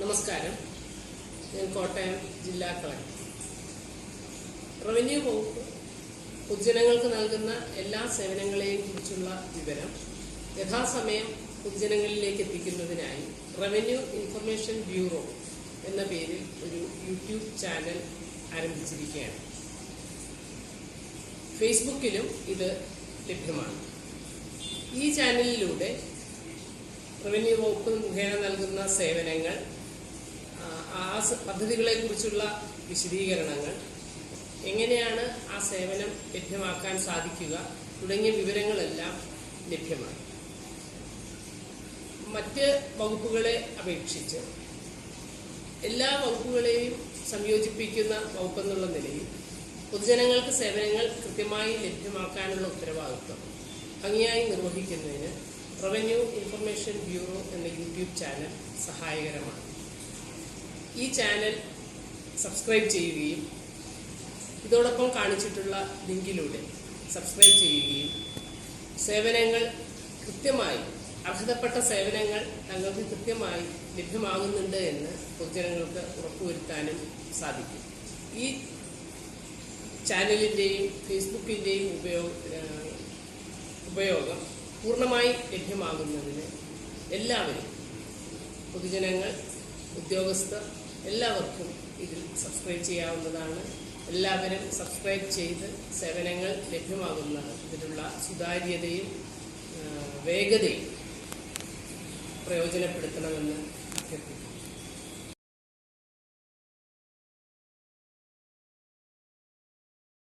നമസ്കാരം. ഞാൻ കോട്ടയം ജില്ലാ കളക്ടർ. റവന്യൂ വകുപ്പ് പൊതുജനങ്ങൾക്ക് നൽകുന്ന എല്ലാ സേവനങ്ങളെയും കുറിച്ചുള്ള വിവരം യഥാസമയം പൊതുജനങ്ങളിലേക്ക് എത്തിക്കുന്നതിനായി റവന്യൂ ഇൻഫർമേഷൻ ബ്യൂറോ എന്ന പേരിൽ ഒരു യൂട്യൂബ് ചാനൽ ആരംഭിച്ചിരിക്കുകയാണ്. ഫേസ്ബുക്കിലും ഇത് ലഭ്യമാണ്. ഈ ചാനലിലൂടെ റവന്യൂ വകുപ്പ് മുഖേന നൽകുന്ന സേവനങ്ങൾ പദ്ധതികളെക്കുറിച്ചുള്ള വിശദീകരണങ്ങൾ. എങ്ങനെയാണ് ആ സേവനം ലഭ്യമാക്കാൻ സാധിക്കുക തുടങ്ങിയ വിവരങ്ങളെല്ലാം ലഭ്യമാണ്. മറ്റ് വകുപ്പുകളെ അപേക്ഷിച്ച് എല്ലാ വകുപ്പുകളെയും സംയോജിപ്പിക്കുന്ന വകുപ്പെന്നുള്ള നിലയിൽ പൊതുജനങ്ങൾക്ക് സേവനങ്ങൾ കൃത്യമായി ലഭ്യമാക്കാനുള്ള ഉത്തരവാദിത്വം ഭംഗിയായി നിർവഹിക്കുന്നതിന് റവന്യൂ ഇൻഫർമേഷൻ ബ്യൂറോ എന്ന യൂട്യൂബ് ചാനൽ സഹായകരമാണ്. ഈ ചാനൽ സബ്സ്ക്രൈബ് ചെയ്യുകയും ഇതോടൊപ്പം കാണിച്ചിട്ടുള്ള ലിങ്കിലൂടെ സബ്സ്ക്രൈബ് ചെയ്യുകയും സേവനങ്ങൾ കൃത്യമായി അർഹതപ്പെട്ട സേവനങ്ങൾ തങ്ങൾക്ക് കൃത്യമായി ലഭ്യമാകുന്നുണ്ട് എന്ന് പൊതുജനങ്ങൾക്ക് ഉറപ്പുവരുത്താനും സാധിക്കും. ഈ ചാനലിന്റെയും ഫേസ്ബുക്കിന്റെയും ഉപയോഗ ഉപയോഗം പൂർണമായി ലഭ്യമാകുന്നതിന് എല്ലാവരും പൊതുജനങ്ങൾ ഉദ്യോഗസ്ഥർ എല്ലാവർക്കും ഇതിൽ സബ്സ്ക്രൈബ് ചെയ്യാവുന്നതാണ്. എല്ലാവരും സബ്സ്ക്രൈബ് ചെയ്ത് സേവനങ്ങൾ ലഭ്യമാകുന്നതാണ്. ഇതിലുള്ള സുതാര്യതയും വേഗതയും പ്രയോജനപ്പെടുത്തണമെന്ന് അഭ്യർത്ഥിക്കുന്നു.